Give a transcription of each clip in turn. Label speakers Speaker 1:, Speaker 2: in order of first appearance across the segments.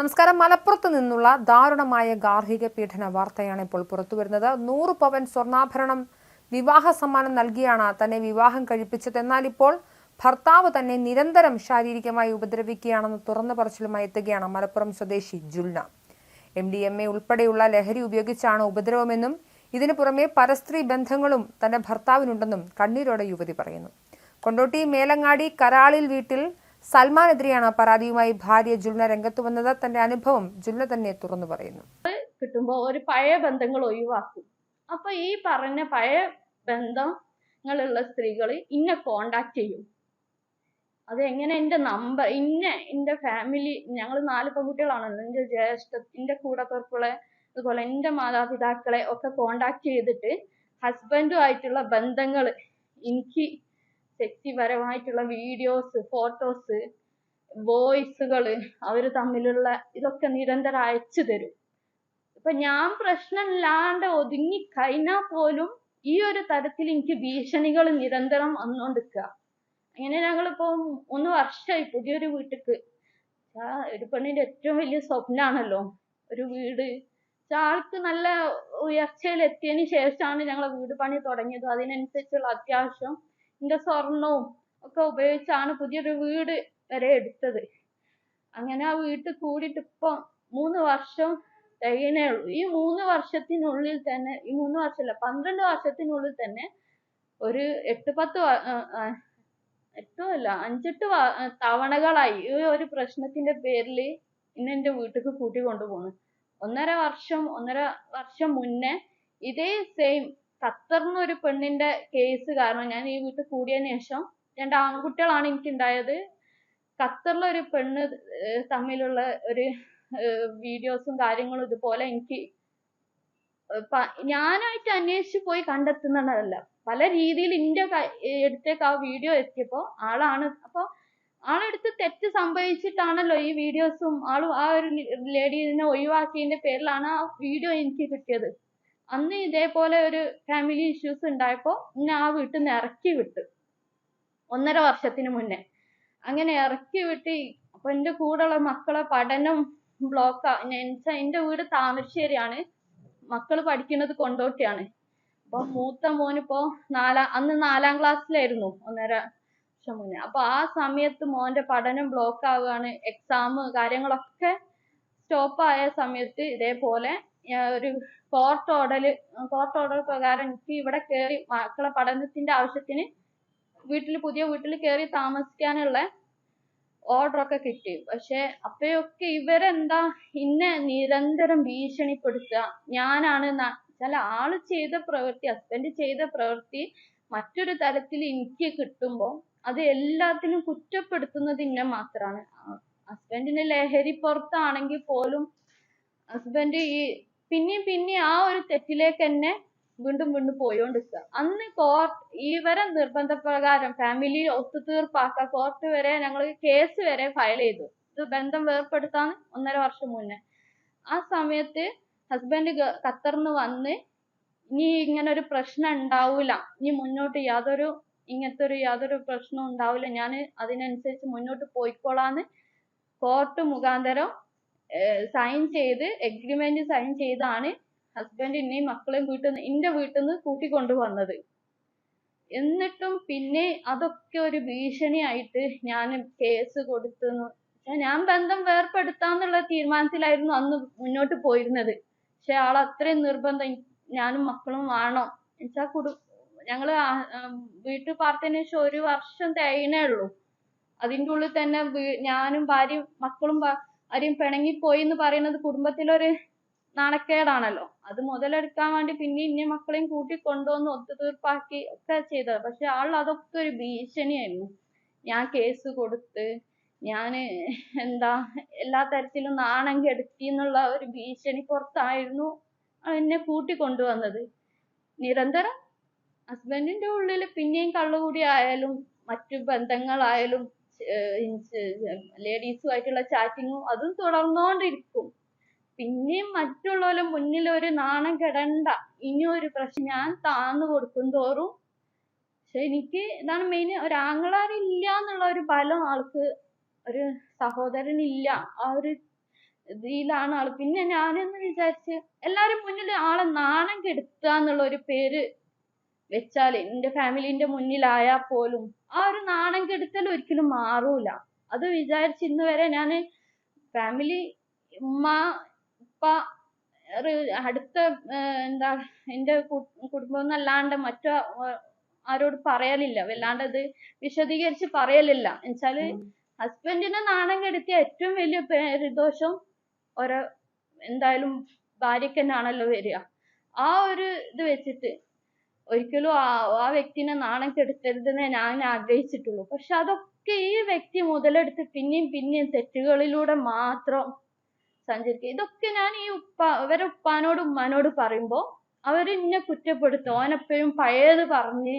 Speaker 1: നമസ്കാരം. മലപ്പുറത്ത് നിന്നുള്ള ദാരുണമായ ഗാർഹിക പീഡന വാർത്തയാണ് ഇപ്പോൾ പുറത്തുവരുന്നത് നൂറ് പവൻ സ്വർണാഭരണം വിവാഹ സമ്മാനം നൽകിയാണ് തന്നെ വിവാഹം കഴിപ്പിച്ചത്. എന്നാൽ ഇപ്പോൾ ഭർത്താവ് തന്നെ നിരന്തരം ശാരീരികമായി ഉപദ്രവിക്കുകയാണെന്ന് തുറന്നു പറച്ചിലുമായി എത്തുകയാണ് മലപ്പുറം സ്വദേശി Julna. M D M A ഉൾപ്പെടെയുള്ള ലഹരി ഉപയോഗിച്ചാണ് ഉപദ്രവമെന്നും ഇതിനു പുറമെ പരസ്ത്രീ ബന്ധങ്ങളും തന്റെ ഭർത്താവിനുണ്ടെന്നും കണ്ണീരോടെ യുവതി പറയുന്നു. കൊണ്ടോട്ടി മേലങ്ങാടി കരാളിൽ വീട്ടിൽ സൽമാനെതിരെയാണ് പരാതിയുമായി ഭാര്യ ജുൽന രംഗത്ത് വന്നത്. തന്റെ അനുഭവം ജുൽന തന്നെ തുറന്നു പറയുന്നു.
Speaker 2: കിട്ടുമ്പോൾ ഒരു പഴയ ബന്ധങ്ങൾ ഒഴിവാക്കും. അപ്പൊ ഈ പറഞ്ഞ പഴയ ബന്ധങ്ങളുള്ള സ്ത്രീകൾ ഇന്നെ കോണ്ടാക്ട് ചെയ്യും. അത് എങ്ങനെ നമ്പർ ഇന്ന എന്റെ ഫാമിലി ഞങ്ങൾ നാല് പെൺകുട്ടികളാണല്ലോ എന്റെ ജ്യേഷ്ഠ എന്റെ കൂടപ്പിറപ്പുകളെ അതുപോലെ എന്റെ മാതാപിതാക്കളെ ഒക്കെ കോണ്ടാക്ട് ചെയ്തിട്ട് ഹസ്ബൻഡുമായിട്ടുള്ള ബന്ധങ്ങൾ എനിക്ക് വ്യക്തിപരമായിട്ടുള്ള വീഡിയോസ് ഫോട്ടോസ് വോയിസുകൾ അവർ തമ്മിലുള്ള ഇതൊക്കെ നിരന്തരം അയച്ചു തരും. ഇപ്പൊ ഞാൻ പ്രശ്നമില്ലാണ്ട് ഒതുങ്ങി കഴിഞ്ഞാൽ പോലും ഈ ഒരു തരത്തിൽ എനിക്ക് ഭീഷണികൾ നിരന്തരം വന്നുകൊണ്ടിരിക്കുക അങ്ങനെ ഞങ്ങളിപ്പോ മൂന്ന് വർഷമായി പുതിയൊരു വീട്ടിക്ക്. ഒരു പെണ്ണിന്റെ ഏറ്റവും വലിയ സ്വപ്നാണല്ലോ ഒരു വീട്. ആൾക്ക് നല്ല ഉയർച്ചയിൽ എത്തിയതിന് ശേഷമാണ് ഞങ്ങൾ വീട് പണി തുടങ്ങിയത്. അതിനനുസരിച്ചുള്ള അത്യാവശ്യം എന്റെ സ്വർണവും ഒക്കെ ഉപയോഗിച്ചാണ് പുതിയൊരു വീട് വരെ എടുത്തത്. അങ്ങനെ ആ വീട്ടിൽ കൂടിയിട്ട് ഇപ്പം മൂന്ന് വർഷം തികയണേ ഉള്ളൂ. ഈ മൂന്ന് വർഷത്തിനുള്ളിൽ തന്നെ ഈ മൂന്ന് വർഷമല്ല പന്ത്രണ്ട് വർഷത്തിനുള്ളിൽ തന്നെ ഒരു എട്ട് പത്ത് വ- ആ, ആ, എട്ടോ അല്ല അഞ്ചെട്ട് തവണകളായി ഈ ഒരു പ്രശ്നത്തിന്റെ പേരിൽ ഇന്ന് എന്റെ വീട്ടിലേക്ക് കൂട്ടി കൊണ്ടുപോകുന്നു. ഒന്നര വർഷം ഒന്നര വർഷം മുന്നേ ഇതേ സെയിം ഖത്തറിന് ഒരു പെണ്ണിന്റെ കേസ് കാരണം ഞാൻ ഈ വീട്ടിൽ കൂടിയതിന് ശേഷം രണ്ട് ആൺകുട്ടികളാണ് എനിക്ക് ഉണ്ടായത് ഖത്തറിലെ ഒരു പെണ്ണ് തമ്മിലുള്ള ഒരു വീഡിയോസും കാര്യങ്ങളും ഇതുപോലെ എനിക്ക് ഞാനായിട്ട് അന്വേഷിച്ച് പോയി കണ്ടെത്തുന്നതല്ല. പല രീതിയിൽ എന്റെ എടുത്തേക്ക് ആ വീഡിയോ എത്തിയപ്പോൾ ആളാണ്. അപ്പോൾ ആളെടുത്ത് തെറ്റ് സംഭവിച്ചിട്ടാണല്ലോ ഈ വീഡിയോസും ആളും ആ ഒരു ലേഡീനെ ഒഴിവാക്കിയതിന്റെ പേരിലാണ് ആ വീഡിയോ എനിക്ക് കിട്ടിയത്. അന്ന് ഇതേപോലെ ഒരു ഫാമിലി ഇഷ്യൂസ് ഉണ്ടായപ്പോൾ എന്നെ ആ വീട്ടിൽ നിന്ന് ഇറക്കി വിട്ടു. ഒന്നര വർഷത്തിന് മുന്നേ. അങ്ങനെ ഇറക്കി വിട്ട്. അപ്പൊ എന്റെ കൂടെയുള്ള മക്കളെ പഠനം ബ്ലോക്കാ എന്റെ വീട് താമരശ്ശേരിയാണ്. മക്കൾ പഠിക്കുന്നത് കൊണ്ടോട്ടിയാണ്. അപ്പൊ മൂത്ത മോനിപ്പോ നാലാം അന്ന് നാലാം ക്ലാസ്സിലായിരുന്നു ഒന്നര വർഷം മുന്നേ. അപ്പൊ ആ സമയത്ത് മോന്റെ പഠനം ബ്ലോക്ക് ആവുകയാണ്. എക്സാം കാര്യങ്ങളൊക്കെ സ്റ്റോപ്പ് ആയ സമയത്ത് ഇതേപോലെ ഒരു കോർട്ട് ഓർഡർ കോർട്ട് ഓർഡർ പ്രകാരം എനിക്ക് ഇവിടെ കയറി മക്കളെ പഠനത്തിന്റെ ആവശ്യത്തിന് വീട്ടിൽ പുതിയ വീട്ടിൽ കയറി താമസിക്കാനുള്ള ഓർഡർ ഒക്കെ കിട്ടി. പക്ഷെ അപ്പോഴൊക്കെ ഇവരെന്താ ഇന്നെ നിരന്തരം ഭീഷണിപ്പെടുത്തുക? ഞാനാണ് ചില ആൾ ചെയ്ത പ്രവൃത്തി ഹസ്ബൻഡ് ചെയ്ത പ്രവൃത്തി മറ്റൊരു തരത്തിൽ എനിക്ക് കിട്ടുമ്പോൾ അത് എല്ലാത്തിനും കുറ്റപ്പെടുത്തുന്നത് ഇന്നെ മാത്രമാണ് ഹസ്ബൻഡിന് ലഹരി പുറത്താണെങ്കിൽ പോലും ഹസ്ബൻഡ് ഈ പിന്നെയും പിന്നെയും ആ ഒരു തെറ്റിലേക്ക് തന്നെ വീണ്ടും വീണ്ടും പോയോണ്ടിരിക്കുക അന്ന് കോർട്ട് ഇവരെ നിർബന്ധപ്രകാരം ഫാമിലി ഒത്തുതീർപ്പാക്ക കോർട്ട് വരെ ഞങ്ങൾ കേസ് വരെ ഫയൽ ചെയ്തു. ഇത് ബന്ധം വേർപ്പെടുത്താൻ ഒന്നര വർഷം മുന്നേ. ആ സമയത്ത് ഹസ്ബൻഡ് ഖത്തറിന്ന് വന്ന് ഇനി ഇങ്ങനെ ഒരു പ്രശ്നം ഉണ്ടാവില്ല ഇനി മുന്നോട്ട് യാതൊരു ഇങ്ങനത്തെ ഒരു യാതൊരു പ്രശ്നവും ഉണ്ടാവില്ല ഞാൻ അതിനനുസരിച്ച് മുന്നോട്ട് പോയിക്കോളാന്ന് കോർട്ട് മുഖാന്തരം സൈൻ ചെയ്ത് എഗ്രിമെന്റ് സൈൻ ചെയ്താണ് ഹസ്ബൻഡ് എന്നെയും മക്കളെയും വീട്ടിൽ നിന്ന് എന്റെ വീട്ടിൽ നിന്ന് കൂട്ടിക്കൊണ്ടു വന്നത് എന്നിട്ടും പിന്നെ അതൊക്കെ ഒരു ഭീഷണിയായിട്ട് ഞാൻ കേസ് കൊടുത്തു ഞാൻ ബന്ധം വേർപ്പെടുത്താന്നുള്ള തീരുമാനത്തിലായിരുന്നു അന്ന് മുന്നോട്ട് പോയിരുന്നത്. പക്ഷെ ആൾ അത്രയും നിർബന്ധം ഞാനും മക്കളും വേണം എന്നുവെച്ചാ കുടു ഞങ്ങൾ വീട്ടിൽ പാർത്തതിന് ശേഷം ഒരു വർഷം തികയണേ ഉള്ളൂ. അതിന്റെ ഉള്ളിൽ തന്നെ ഞാനും ഭാര്യയും മക്കളും ആരെയും പിണങ്ങിപ്പോയി എന്ന് പറയുന്നത് കുടുംബത്തിലൊരു നാണക്കേടാണല്ലോ. അത് മുതലെടുക്കാൻ വേണ്ടി പിന്നെ ഇന്ന മക്കളെയും കൂട്ടി കൊണ്ടുവന്ന് ഒത്തുതീർപ്പാക്കി ഒക്കെ ചെയ്തത്. പക്ഷെ ആൾ അതൊക്കെ ഒരു ഭീഷണിയായിരുന്നു. ഞാൻ കേസ് കൊടുത്ത് ഞാൻ എന്താ എല്ലാ തരത്തിലും നാണം കെടുത്തി എന്നുള്ള ഒരു ഭീഷണി പുറത്തായിരുന്നു എന്നെ കൂട്ടി കൊണ്ടുവന്നത്. നിരന്തരം ഹസ്ബൻഡിന്റെ ഉള്ളിൽ പിന്നെയും കള്ളുകൂടി ആയാലും മറ്റു ബന്ധങ്ങളായാലും ലേഡീസുമായിട്ടുള്ള ചാറ്റിങ്ങും അതും തുടർന്നുകൊണ്ടിരിക്കും പിന്നെയും മറ്റുള്ളവരുടെ മുന്നിൽ ഒരു നാണം കെടണ്ട. ഇനി ഒരു പ്രശ്നം ഞാൻ താന്നു കൊടുക്കും തോറും. പക്ഷെ എനിക്ക് ഇതാണ് മെയിൻ ഒരു ആങ്ങളാരില്ല എന്നുള്ള ഒരു ബലം ആൾക്ക് ഒരു സഹോദരൻ ഇല്ല. ആ ഒരു ഇതിലാണ് ആൾ. പിന്നെ ഞാനെന്ന് വിചാരിച്ച് എല്ലാരും മുന്നിൽ ആളെ നാണം കെടുത്തുക എന്നുള്ള ഒരു പേര് വെച്ചാൽ എന്റെ ഫാമിലിന്റെ മുന്നിലായാൽ പോലും ആ ഒരു നാണം കെടുത്തൽ ഒരിക്കലും മാറൂല. അത് വിചാരിച്ച് ഇന്ന് വരെ ഞാൻ ഫാമിലി ഉമ്മ ഉപ്പ അടുത്ത എന്താ എന്റെ കുടുംബം എന്നല്ലാണ്ട് മറ്റു ആരോട് പറയലില്ല. വല്ലാണ്ട് അത് വിശദീകരിച്ച് പറയലില്ല. എന്നുവെച്ചാൽ ഹസ്ബൻഡിനെ നാണം കെടുത്തിയ ഏറ്റവും വലിയ ദോഷം ഒരു എന്തായാലും ഭാര്യക്ക് തന്നെയാണല്ലോ വരിക. ആ ഒരു ഇത് വെച്ചിട്ട് ഒരിക്കലും ആ വ്യക്തിനെ നാണം കെടുത്തരുതെന്നേ ഞാൻ ആഗ്രഹിച്ചിട്ടുള്ളൂ. പക്ഷെ അതൊക്കെ ഈ വ്യക്തി മുതലെടുത്ത് പിന്നെയും പിന്നെയും തെറ്റുകളിലൂടെ മാത്രം സഞ്ചരിക്കുക. ഇതൊക്കെ ഞാൻ ഈ ഉപ്പ ഇവരെ ഉപ്പാനോട് ഉമ്മാനോട് പറയുമ്പോ അവർ എന്നെ കുറ്റപ്പെടുത്തും. ഓനെപ്പോഴും പഴയത് പറഞ്ഞ്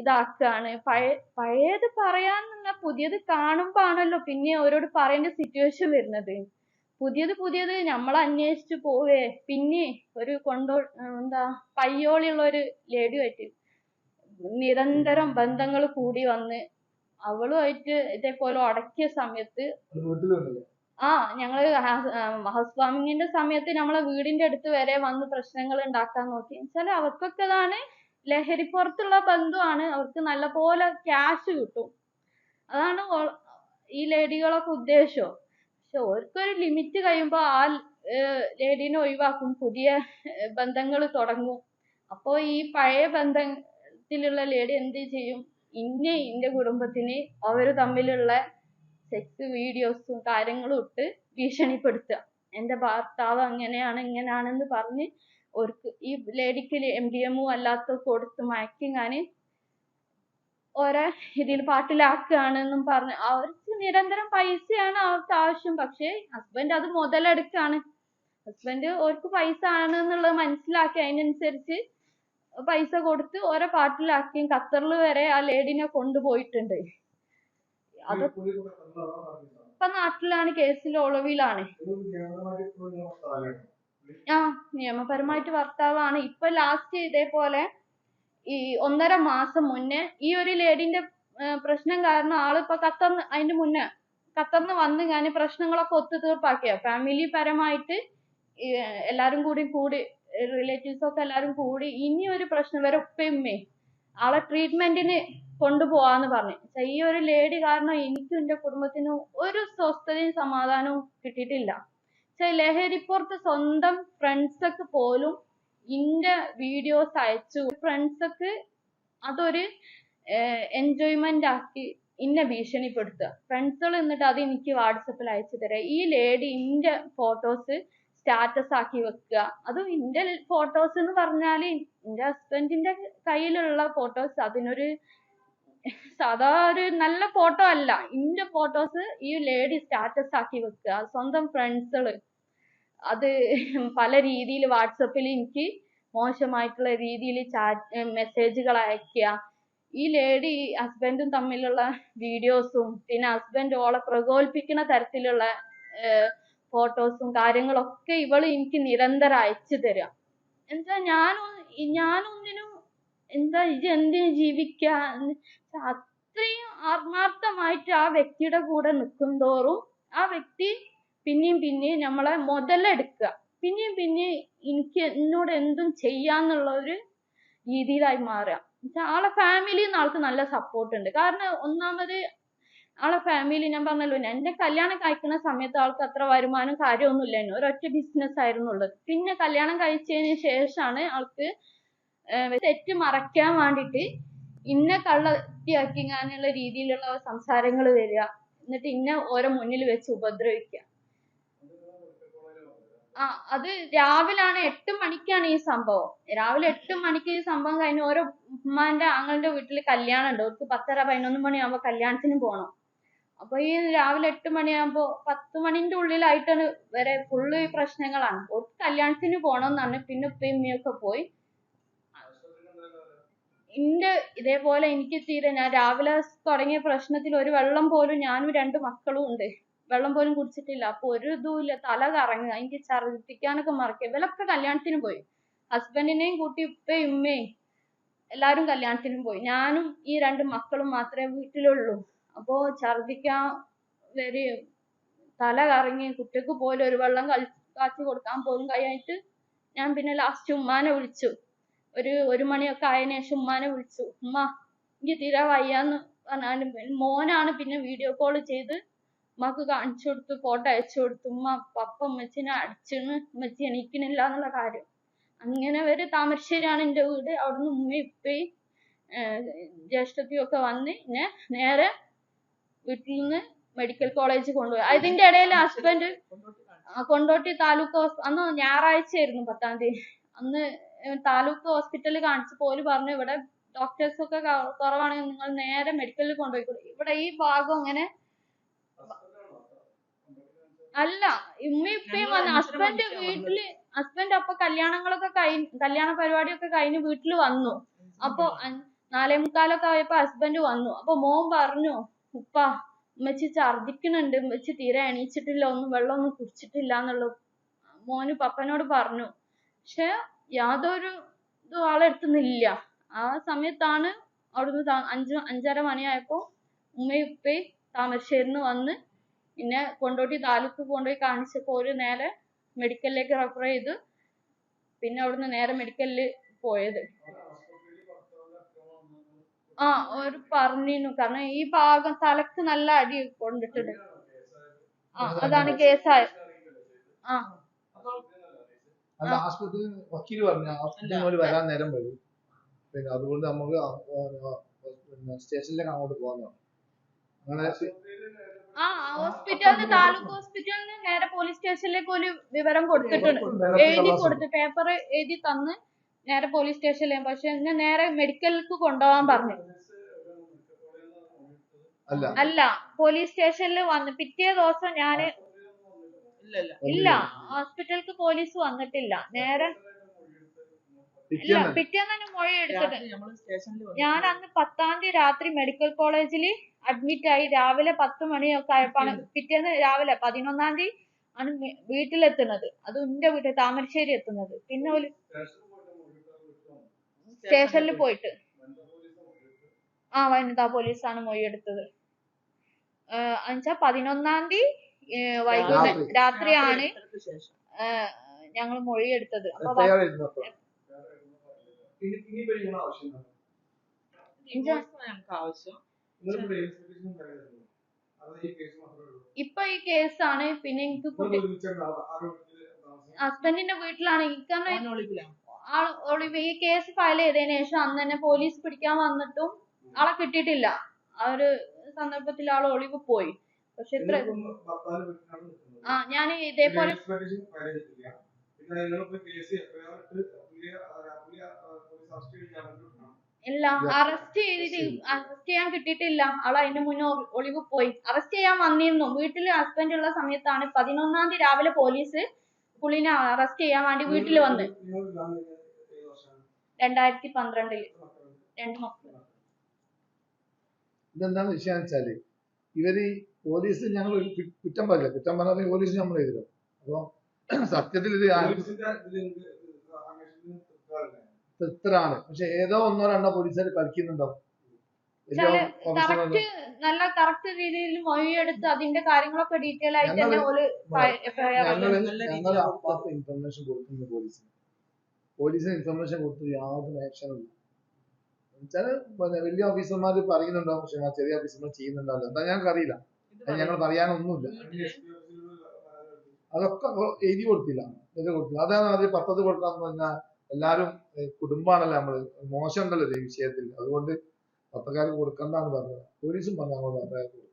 Speaker 2: ഇതാക്കാണ് പഴയ പഴയത് പറയാന്ന് പുതിയത് കാണുമ്പോ ആണല്ലോ പിന്നെ അവരോട് പറയേണ്ട സിറ്റുവേഷൻ വരുന്നത്. പുതിയത് പുതിയത് നമ്മൾ അന്വേഷിച്ചു പോവേ. പിന്നെ ഒരു കൊണ്ടോ എന്താ പയ്യോളിയുള്ള ഒരു ലേഡിയുമായിട്ട് നിരന്തരം ബന്ധങ്ങൾ കൂടി വന്ന് അവളുമായിട്ട് ഇതേപോലെ ഉടക്കിയ സമയത്ത് ആ ഞങ്ങൾ ഹൗസ് വാമിങ്ങിന്റെ സമയത്ത് നമ്മളെ വീടിന്റെ അടുത്ത് വരെ വന്ന് പ്രശ്നങ്ങൾ ഉണ്ടാക്കാൻ നോക്കി. എന്നുവെച്ചാൽ അവർക്കൊക്കെ ഇതാണ് ലഹരി പുറത്തുള്ള ബന്ധുവാണ്. അവർക്ക് നല്ല പോലെ ക്യാഷ് കിട്ടും. അതാണ് ഈ ലേഡികളൊക്കെ ഉദ്ദേശം. പക്ഷെ ഓർക്കൊരു ലിമിറ്റ് കഴിയുമ്പോൾ ആ ലേഡീനെ ഒഴിവാക്കും. പുതിയ ബന്ധങ്ങൾ തുടങ്ങും. അപ്പോൾ ഈ പഴയ ബന്ധത്തിലുള്ള ലേഡി എന്ത് ചെയ്യും? ഇന്നെ ഇന്റെ കുടുംബത്തിന് അവർ തമ്മിലുള്ള സെക്സ് വീഡിയോസും കാര്യങ്ങളും ഇട്ട് ഭീഷണിപ്പെടുത്തുക. എന്റെ ഭർത്താവ് അങ്ങനെയാണ് ഇങ്ങനെയാണെന്ന് പറഞ്ഞ് ഓർക്ക് ഈ ലേഡിക്ക് എം ഡി എമ്മും അല്ലാത്ത കൊടുത്ത് മയക്കിങ്ങാന് ഓരോ ഇതിൽ പാട്ടിലാക്കുകയാണെന്നും പറഞ്ഞ് അവർക്ക് നിരന്തരം പൈസയാണ് അവർക്ക് ആവശ്യം പക്ഷേ ഹസ്ബൻഡ് അത് മുതലെടുക്കാണ് ഹസ്ബൻഡ് ഓർക്ക് പൈസ ആണെന്നുള്ളത് മനസ്സിലാക്കി അതിനനുസരിച്ച് പൈസ കൊടുത്ത് ഓരോ പാട്ടിലാക്കിയും ഖത്തറിൽ വരെ ആ ലേഡിനെ കൊണ്ടുപോയിട്ടുണ്ട് അത്. ഇപ്പൊ നാട്ടിലാണ് കേസിൽ ഒളിവിലാണ്. ആ നിയമപരമായിട്ട് ഭർത്താവാണ് ഇപ്പൊ ലാസ്റ്റ് ഇതേപോലെ ഈ ഒന്നര മാസം മുന്നേ ഈ ഒരു ലേഡിന്റെ പ്രശ്നം കാരണം ആളിപ്പോ ഖത്തറിന് അതിന്റെ മുന്നേ ഖത്തറിന് വന്ന് ഞാൻ പ്രശ്നങ്ങളൊക്കെ ഒത്തുതീർപ്പാക്കിയ ഫാമിലി പരമായിട്ട് എല്ലാരും കൂടി കൂടി റിലേറ്റീവ്സ് ഒക്കെ എല്ലാരും കൂടി ഇനി ഒരു പ്രശ്നം വരെ. ഉപ്പയമ്മേ ആളെ ട്രീറ്റ്മെന്റിന് കൊണ്ടുപോവാന്ന് പറഞ്ഞു. പക്ഷെ ഈ ഒരു ലേഡി കാരണം എനിക്കും എന്റെ കുടുംബത്തിനും ഒരു സ്വസ്ഥതയും സമാധാനവും കിട്ടിയിട്ടില്ല. പക്ഷെ ലഹരിപ്പുറത്ത് സ്വന്തം ഫ്രണ്ട്സൊക്കെ പോലും ഇന്റെ വീഡിയോസ് അയച്ചു. ഫ്രണ്ട്സൊക്കെ അതൊരു എൻജോയ്മെന്റ് ആക്കി ഇന്നെ ഭീഷണിപ്പെടുത്തുക. ഫ്രണ്ട്സുകൾ എന്നിട്ട് അത് എനിക്ക് വാട്സപ്പിൽ അയച്ചു തരാം. ഈ ലേഡി ഇന്റെ ഫോട്ടോസ് സ്റ്റാറ്റസ് ആക്കി വെക്കുക. അതും ഇന്റെ ഫോട്ടോസ് എന്ന് പറഞ്ഞാൽ എന്റെ ഹസ്ബൻഡിന്റെ കയ്യിലുള്ള ഫോട്ടോസ് അതിനൊരു സാധാ ഒരു നല്ല ഫോട്ടോ അല്ല. ഇന്റെ ഫോട്ടോസ് ഈ ലേഡി സ്റ്റാറ്റസ് ആക്കി വെക്കുക. സ്വന്തം ഫ്രണ്ട്സുകൾ അത് പല രീതിയിൽ വാട്സപ്പിൽ എനിക്ക് മോശമായിട്ടുള്ള രീതിയിൽ ചാറ്റ് മെസ്സേജുകൾ അയക്കുക ഈ ലേഡി ഹസ്ബൻഡും തമ്മിലുള്ള വീഡിയോസും പിന്നെ ഹസ്ബൻഡ് ഓളെ പ്രകോപിപ്പിക്കുന്ന തരത്തിലുള്ള ഫോട്ടോസും കാര്യങ്ങളൊക്കെ ഇവൾ എനിക്ക് നിരന്തരം അയച്ചു തരിക എന്താ ഞാനും ഞാനൊന്നിനും എന്താ ഇത് എന്തിനു ജീവിക്ക? അത്രയും ആത്മാർത്ഥമായിട്ട് ആ വ്യക്തിയുടെ കൂടെ നിൽക്കും തോറും ആ വ്യക്തി പിന്നെയും പിന്നെയും നമ്മളെ മുതലെടുക്കുക. പിന്നെയും പിന്നെയും എനിക്ക് എന്നോട് എന്തും ചെയ്യാന്നുള്ള ഒരു രീതിയിലായി മാറുക. എന്നുവെച്ചാ ആളെ ഫാമിലിയിൽ നിന്ന് ആൾക്ക് നല്ല സപ്പോർട്ട് ഉണ്ട്. കാരണം ഒന്നാമത് ആളെ ഫാമിലി ഞാൻ പറഞ്ഞല്ലോ എന്റെ കല്യാണം കഴിക്കുന്ന സമയത്ത് ആൾക്ക് അത്ര വരുമാനം കാര്യമൊന്നും ഇല്ലായിരുന്നു. ഒരൊറ്റ ബിസിനസ് ആയിരുന്നു ഉള്ളത്. പിന്നെ കല്യാണം കഴിച്ചതിന് ശേഷമാണ് ആൾക്ക് തെറ്റ് മറയ്ക്കാൻ വേണ്ടിയിട്ട് ഇന്നെ കള്ളത്തിയാക്കിങ്ങാനുള്ള രീതിയിലുള്ള സംസാരങ്ങൾ വരിക. എന്നിട്ട് ഇന്ന ഓരോ മുന്നിൽ വെച്ച് ഉപദ്രവിക്കുക. ആ അത് രാവിലാണ് എട്ട് മണിക്കാണ് ഈ സംഭവം. രാവിലെ എട്ട് മണിക്ക് ഈ സംഭവം കഴിഞ്ഞ് ഓരോ ഉമ്മാന്റെ ആങ്ങളുടെ വീട്ടിൽ കല്യാണം ഉണ്ട് അവർക്ക് പത്തര പതിനൊന്ന് മണിയാകുമ്പോ കല്യാണത്തിന് പോണം. അപ്പൊ ഈ രാവിലെ എട്ട് മണിയാകുമ്പോ പത്ത് മണിന്റെ ഉള്ളിലായിട്ടാണ് വരെ ഫുള്ള് ഈ പ്രശ്നങ്ങളാണ്. ഓർക്ക് കല്യാണത്തിന് പോണമെന്നാണ് പിന്നെ ഉപ്പയമ്മയൊക്കെ പോയി. എന്റെ ഇതേപോലെ എനിക്ക് തീരെ ഞാൻ രാവിലെ തുടങ്ങിയ പ്രശ്നത്തിൽ ഒരു വെള്ളം പോലും ഞാനും രണ്ട് മക്കളും ഉണ്ട്. വെള്ളം പോലും കുടിച്ചിട്ടില്ല. അപ്പൊ ഒരു ഇതും ഇല്ല. തല കറങ്ങുക എനിക്ക് ഛർദിക്കാനൊക്കെ മറക്കുക ഇവരൊക്കെ കല്യാണത്തിന് പോയി. ഹസ്ബൻഡിനെയും കൂട്ടി ഉപ്പയും ഉമ്മയും എല്ലാരും കല്യാണത്തിനും പോയി. ഞാനും ഈ രണ്ട് മക്കളും മാത്രമേ വീട്ടിലുള്ളൂ. അപ്പോ ഛർദിക്കാൻ വരെയും തല കറങ്ങി കുട്ടിക്ക് പോലും ഒരു വെള്ളം കാച്ചി കൊടുക്കാൻ പോലും കഴിയായിട്ട് ഞാൻ പിന്നെ ലാസ്റ്റ് ഉമ്മാനെ വിളിച്ചു. ഒരു ഒരു മണിയൊക്കെ ആയതിനു ശേഷം ഉമ്മാനെ വിളിച്ചു. ഉമ്മ എനിക്ക് തീരെ വയ്യാന്ന് പറഞ്ഞാലും മോനാണ് പിന്നെ വീഡിയോ കോൾ ചെയ്ത് ഉമ്മക്ക് കാണിച്ചു കൊടുത്തു ഫോട്ടോ അയച്ചു കൊടുത്തു ഉമ്മ പപ്പ ഉമ്മച്ചിനെ അടിച്ചെന്ന് ഉമ്മച്ചി എണീക്കണില്ല എന്നുള്ള കാര്യം. അങ്ങനെ വരെ താമരശ്ശേരിയാണ് എന്റെ വീട്. അവിടുന്ന് ഉമ്മയും ഉപ്പയും ജ്യേഷ്ഠത്തിയും ഒക്കെ വന്ന് എന്നെ നേരെ വീട്ടിൽ നിന്ന് മെഡിക്കൽ കോളേജിൽ കൊണ്ടുപോയി. അതിന്റെ ഇടയിൽ ഹസ്ബൻഡ് കൊണ്ടോട്ടി താലൂക്ക് അന്ന് ഞായറാഴ്ച ആയിരുന്നു പത്താം തീയതി. അന്ന് താലൂക്ക് ഹോസ്പിറ്റലിൽ കാണിച്ചപ്പോൾ ഓൽ പറഞ്ഞു ഇവിടെ ഡോക്ടേഴ്സ് ഒക്കെ കുറവാണെങ്കിൽ നിങ്ങൾ നേരെ മെഡിക്കലിൽ കൊണ്ടുപോയി ഇവിടെ ഈ ഭാഗം ഇങ്ങനെ അല്ല ഉമ്മയും ഉപ്പയും വന്ന് ഹസ്ബൻഡ് വീട്ടിൽ ഹസ്ബൻഡ് അപ്പൊ കല്യാണങ്ങളൊക്കെ കഴിഞ്ഞ് കല്യാണ പരിപാടിയൊക്കെ കഴിഞ്ഞ് വീട്ടിൽ വന്നു. അപ്പൊ നാലേ മുക്കാലൊക്കെ ആയപ്പോ ഹസ്ബൻഡ് വന്നു. അപ്പൊ മോൻ പറഞ്ഞു ഉപ്പാ ഉമ്മച്ചി ഛർദിക്കുന്നുണ്ട് ഉമ്മച്ചി തീരെ എണീച്ചിട്ടില്ല. ഒന്നും വെള്ളമൊന്നും കുടിച്ചിട്ടില്ല എന്നുള്ള മോന് പപ്പനോട് പറഞ്ഞു. പക്ഷെ യാതൊരു ഇതും ആളെ അടുത്തുനിന്നില്ല. ആ സമയത്താണ് അവിടുന്ന് അഞ്ച് അഞ്ചര മണിയായപ്പോ ഉമ്മയും ഉപ്പയും താമരശ്ശേരിന്ന് വന്ന് പിന്നെ കൊണ്ടോട്ടി താലൂക്ക് കൊണ്ടുപോയി കാണിച്ചപ്പോൾ ഒരു നേരെ മെഡിക്കലിലേക്ക് റെഫർ ചെയ്ത് പിന്നെ അവിടുന്ന് നേരെ മെഡിക്കലിൽ പോയത്. ആ ഒരു പറഞ്ഞിരുന്നു. കാരണം ഈ ഭാഗം തലക്ക് നല്ല അടി കൊണ്ടിട്ടുണ്ട്. ആ അതാണ് കേസായ ആ.
Speaker 3: ആശുപത്രി വക്കീൽ പറഞ്ഞ ആശുപത്രി വരാൻ നേരം വരും. പിന്നെ അതുകൊണ്ട് നമുക്ക് സ്റ്റേഷനിലേക്ക് അങ്ങോട്ട് പോകാൻ അങ്ങനെ
Speaker 2: ആ ഹോസ്പിറ്റലിന് താലൂക്ക് ഹോസ്പിറ്റലിന് നേരെ പോലീസ് സ്റ്റേഷനിലേക്ക് ഒരു വിവരം കൊടുത്തിട്ടുണ്ട്. എഴുതി കൊടുത്ത് പേപ്പർ എഴുതി തന്ന് നേരെ പോലീസ് സ്റ്റേഷനിലേക്ക് പക്ഷെ എന്നെ നേരെ മെഡിക്കലിലേക്ക് കൊണ്ടുപോകാൻ പറഞ്ഞു.
Speaker 3: അല്ല.
Speaker 2: അല്ല പോലീസ് സ്റ്റേഷനിൽ വന്ന് പിറ്റേ ദിവസം ഞാൻ ഇല്ല ഹോസ്പിറ്റലിലേക്ക് പോലീസ് വന്നിട്ടില്ല. നേരെ ഇല്ല
Speaker 3: പിറ്റേന്ന്
Speaker 2: തന്നെ മൊഴി എടുത്തിട്ട്. ഞാൻ അന്ന് പത്താം തീയതി രാത്രി മെഡിക്കൽ കോളേജിൽ അഡ്മിറ്റ് ആയി രാവിലെ പത്ത് മണിയൊക്കെ ആയപ്പോഴാണ് പിറ്റേന്ന് രാവിലെ പതിനൊന്നാം തീയതി ആണ് വീട്ടിലെത്തുന്നത്. അത് എന്റെ വീട്ടിൽ താമരശ്ശേരി എത്തുന്നത്. പിന്നെ ഒരു സ്റ്റേഷനിൽ പോയിട്ട്. ആ വനിതാ പോലീസാണ് മൊഴി എടുത്തത് എന്നുവെച്ചാ പതിനൊന്നാം തീയതി വൈകുന്നേരം
Speaker 3: രാത്രി.
Speaker 2: രാത്രിയാണ് ഞങ്ങൾ മൊഴി എടുത്തത് അപ്പൊ
Speaker 4: ആവശ്യം.
Speaker 2: ഇപ്പൊ ഈ കേസാണ് പിന്നെ എനിക്ക് കുട്ടി ഹസ്ബൻഡിന്റെ വീട്ടിലാണ്. എനിക്ക് ഒളിവ് ഈ കേസ് ഫയൽ ചെയ്തതിനു ശേഷം അന്ന് തന്നെ പോലീസ് പിടിക്കാൻ വന്നിട്ടും ആളെ കിട്ടിയിട്ടില്ല. ആ ഒരു സന്ദർഭത്തിൽ ആൾ ഒളിവ് പോയി. പക്ഷെ ഇത്ര ആ ഞാൻ ഇതേപോലെ ഇല്ല അറസ്റ്റ് ചെയ്തിട്ട് അറസ്റ്റ് ചെയ്യാൻ കിട്ടിയിട്ടില്ല. ആൾ അതിന്റെ മുന്നേ ഒളിവ് പോയി. അറസ്റ്റ് ചെയ്യാൻ വന്നിരുന്നു. വീട്ടിൽ ഹസ്ബൻഡ് ഉള്ള സമയത്താണ് പതിനൊന്നാം തീയതി രാവിലെ പോലീസ് പുള്ളിനെ അറസ്റ്റ് ചെയ്യാൻ വേണ്ടി വീട്ടിൽ വന്ന്. രണ്ടായിരത്തി പന്ത്രണ്ടിൽ. രണ്ട് മക്കൾ
Speaker 3: ഇതെന്താണ് വിഷയം വെച്ചാൽ ഇവർ പോലീസ് ഞങ്ങൾ കുറ്റം പറയില്ല. കുറ്റം പറഞ്ഞാൽ പോലീസ് നമ്മൾ എഴുതണം അപ്പൊ സത്യത്തിൽ ഇത് തൃപ്തരാണ്. പക്ഷെ ഏതോ ഒന്നോ രണ്ടോ പോലീസുകാർ കളിക്കുന്നുണ്ടാവും വലിയ
Speaker 2: ചില
Speaker 3: ഓഫീസർമാര്
Speaker 2: കറക്റ്റ് നല്ല കറക്റ്റ് രീതിയിൽ മൊഴിയെടുത്ത് അതിന്റെ കാര്യങ്ങളൊക്കെ ഡീറ്റെയിൽ ആയിട്ട് തന്നെ
Speaker 3: ഓൽ ഇൻഫർമേഷൻ കൊടുക്കുന്നു പോലീസിന് പോലീസിന് ഇൻഫർമേഷൻ കൊടുത്തു യാതൊരു ആക്ഷനും ഇല്ല. പിന്നെ വലിയ ഓഫീസർമാർ പറയുന്നുണ്ടാവും പക്ഷെ ആ ചെറിയ ഓഫീസർമാർ ചെയ്യുന്നുണ്ടാവില്ല എന്താ ഞങ്ങൾക്ക് അറിയില്ല. അത് ഞങ്ങൾ പറയാനൊന്നുമില്ല. അതൊക്കെ എഴുതി കൊടുത്തില്ല. എഴുതി കൊടുത്തില്ല. അതാണ് അവർ പദ്ധതി കൊടുക്കാന്ന് പറഞ്ഞാൽ എല്ലാരും കുടുംബമാണല്ലോ കുടുംബാണല്ലോ നമ്മൾ. മോശം ഉണ്ടല്ലോ ഈ വിഷയത്തിൽ. അതുകൊണ്ട് പത്രക്കാർക്ക് കൊടുക്കണ്ടെന്ന് പറഞ്ഞത്. പോലീസും പറഞ്ഞു അങ്ങോട്ട് പത്രക്കാർക്ക് കൊടുക്കണ്ട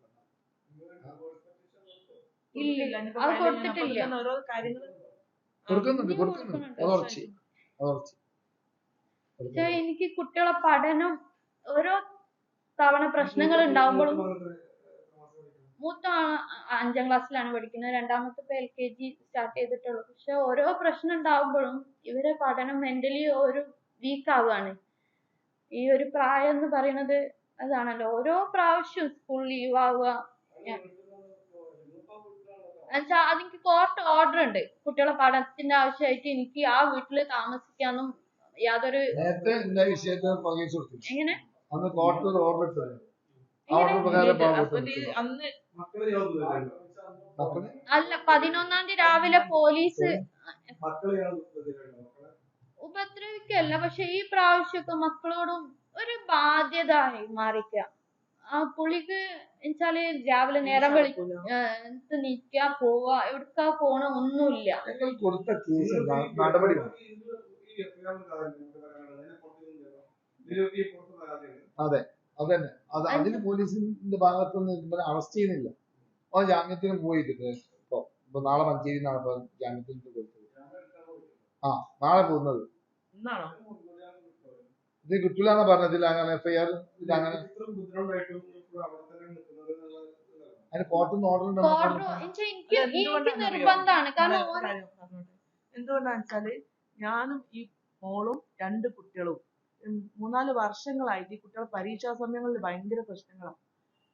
Speaker 3: കൊടുക്കുന്നുണ്ട് കൊടുക്കുന്നുണ്ട്.
Speaker 2: കൊടുക്കുന്നുണ്ട്.
Speaker 3: അത് ഉറച്ച്. അത് ഉറച്ച്.
Speaker 2: പക്ഷെ എനിക്ക് കുട്ടികളെ പഠനം ഓരോ തവണ പ്രശ്നങ്ങൾ ഉണ്ടാവുമ്പോഴും മൂത്ത അഞ്ചാം ക്ലാസ്സിലാണ് പഠിക്കുന്നത്. രണ്ടാമത്തെ ഇപ്പൊ എൽ കെ ജി സ്റ്റാർട്ട് ചെയ്തിട്ടുള്ളൂ. പക്ഷെ ഓരോ പ്രശ്നം ഉണ്ടാവുമ്പോഴും ഇവരെ പഠനം മെന്റലി ഒരു വീക്ക് ആവുകയാണ്. ഈ ഒരു പ്രായം എന്ന് പറയുന്നത് അതാണല്ലോ. ഓരോ പ്രാവശ്യം സ്കൂൾ ലീവ് ആവുക. എന്നുവെച്ചാ അതെനിക്ക് കോർട്ട് ഓർഡർ ഉണ്ട്. കുട്ടികളെ പഠനത്തിന്റെ ആവശ്യമായിട്ട് എനിക്ക് ആ വീട്ടിൽ താമസിക്കാനും യാതൊരു എങ്ങനെ?
Speaker 3: അന്ന്
Speaker 2: അല്ല പതിനൊന്നാം തീയതി രാവിലെ പോലീസ്
Speaker 5: മക്കളെയാണ് ഉപദ്രവിക്കുന്നത്. മക്കളെ
Speaker 2: ഉപദ്രവിക്കല്ല പക്ഷെ ഈ പ്രാവശ്യമൊക്കെ മക്കളോടും ഒരു ബാധ്യത ആയി മാറിക്ക ആ പുള്ളിക്ക് എന്നുവെച്ചാൽ രാവിലെ നേരം വെളി നിക്ക പോവാ എവിടുക്കാ പോണ ഒന്നുമില്ല
Speaker 3: ഞങ്ങൾ അതന്നെ. അത് അതിന് പോലീസിന്റെ ഭാഗത്തുനിന്ന് നിന്ന് അറസ്റ്റ് ചെയ്യുന്നില്ല. അവൻ ജാമ്യത്തിന് പോയിട്ടുണ്ട് ഇപ്പൊ ഇപ്പൊ നാളെ മഞ്ചേരി നിന്നാണ് ഇപ്പൊ ജാമ്യത്തിന് കൊടുത്തത്. ആ നാളെ പോകുന്നത്. ഇത് കിട്ടില്ല എന്നാ പറഞ്ഞതില്ല അങ്ങനെ എഫ്ഐആർ ഇത് അങ്ങനെ. അതിന് കോർട്ടിൽ ഓർഡർ
Speaker 4: എന്തുകൊണ്ടാണെന്ന് വെച്ചാൽ ഞാനും ഈ മോളും രണ്ട് കുട്ടികളും മൂന്നാൽ വർഷങ്ങളായിട്ട് ഈ കുട്ടികൾ പരീക്ഷാ സമയങ്ങളിൽ ഭയങ്കര പ്രശ്നങ്ങളാണ്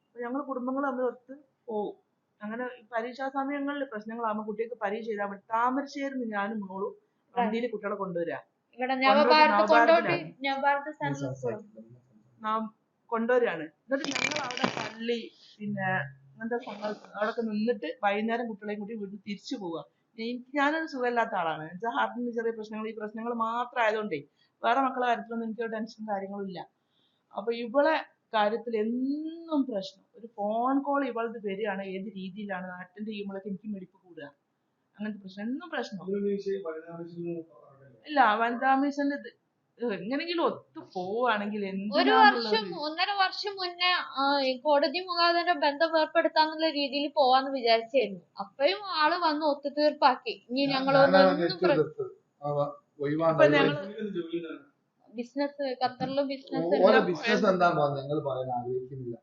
Speaker 4: അപ്പൊ ഞങ്ങൾ കുടുംബങ്ങൾ തമ്മിൽ ഒത്ത് പോവും. അങ്ങനെ ഈ പരീക്ഷാ സമയങ്ങളിൽ പ്രശ്നങ്ങളാകുമ്പോൾ കുട്ടികൾക്ക് പരീക്ഷ എഴുതാൻ പറ്റും. താമരശ്ശേരിന്ന് ഞാനും മോളും വണ്ടിയിൽ കുട്ടികളെ കൊണ്ടുവരാ. നാം കൊണ്ടുവരികയാണ് എന്നിട്ട് ഞങ്ങൾ അവിടെ പള്ളി പിന്നെ അങ്ങനത്തെ സംഘ അവിടെയൊക്കെ നിന്നിട്ട് വൈകുന്നേരം കുട്ടികളെയും കൂട്ടി വീട്ടിൽ തിരിച്ചു പോവുക എനിക്ക് ഞാനൊരു സുഖമില്ലാത്ത ആളാണ്. എന്നുവെച്ചാൽ ഹാർട്ടിന് ചെറിയ പ്രശ്നങ്ങൾ ഈ പ്രശ്നങ്ങൾ മാത്രം ആയതുകൊണ്ടേ വേറെ മക്കളെ കാര്യത്തിലൊന്നും എനിക്ക് ടെൻഷൻ കാര്യങ്ങളും ഇല്ല അപ്പൊ ഇവളെ കാര്യത്തിൽ എന്നും പ്രശ്നം. ഒരു ഫോൺ കോൾ ഇവളത് വരികയാണ് ഏത് രീതിയിലാണ് അറ്റൻഡ് ചെയ്യുമ്പോഴൊക്കെ എനിക്ക് മെടിപ്പ് കൂടുക. അങ്ങനത്തെ പ്രശ്നം എന്നും പ്രശ്നം. ഇല്ല വനിതാ മിഷന്റെ ഇത് എങ്ങനെങ്കിലും ഒത്തു പോവാണെങ്കിൽ
Speaker 2: ഒരു വർഷം ഒന്നര വർഷം മുന്നേ കോടതി മുഖാന്തരം ബന്ധം ഏർപ്പെടുത്താന്നുള്ള രീതിയിൽ പോവാന്ന് വിചാരിച്ചായിരുന്നു. അപ്പഴും ആൾ വന്ന് ഒത്തുതീർപ്പാക്കി. ഇനി ഞങ്ങളൊന്നും
Speaker 4: ഇപ്പൊ
Speaker 2: ബിസിനസ് ഖത്തറിലെ ബിസിനസ്
Speaker 3: ഓരോ ബിസിനസ് എന്താണെന്ന് ഞങ്ങൾ പറയാൻ ആഗ്രഹിക്കുന്നില്ല.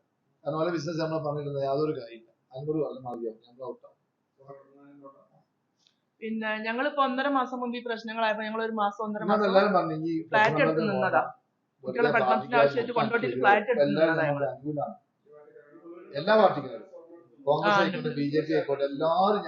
Speaker 3: കാരണം ഓരോ ബിസിനസ് നമ്മൾ പറഞ്ഞിരുന്നത് യാതൊരു കാര്യമില്ല. അൻപത് കൊല്ലം മതിയാവും ഞങ്ങൾ ഔട്ടാവും
Speaker 4: പിന്നെ ഞങ്ങളിപ്പോ ഒന്നര മാസം മുമ്പ് ഈ പ്രശ്നങ്ങളായപ്പോ ഞങ്ങൾ ഒരു മാസം ഒന്നര മാസം ഫ്ലാറ്റ് എടുത്ത് നിന്നതാ. കുട്ടികളെ പഠനത്തിന് ആവശ്യമായിട്ട് കൊണ്ടോട്ടിട്ട് ഫ്ലാറ്റ് എടുത്ത് നിന്നതാ
Speaker 3: എല്ലാ പാർട്ടിക്കാരും. കോൺഗ്രസ് ആയിക്കോട്ടെ ബി ജെ പി ആയിക്കോട്ടെ എല്ലാവരും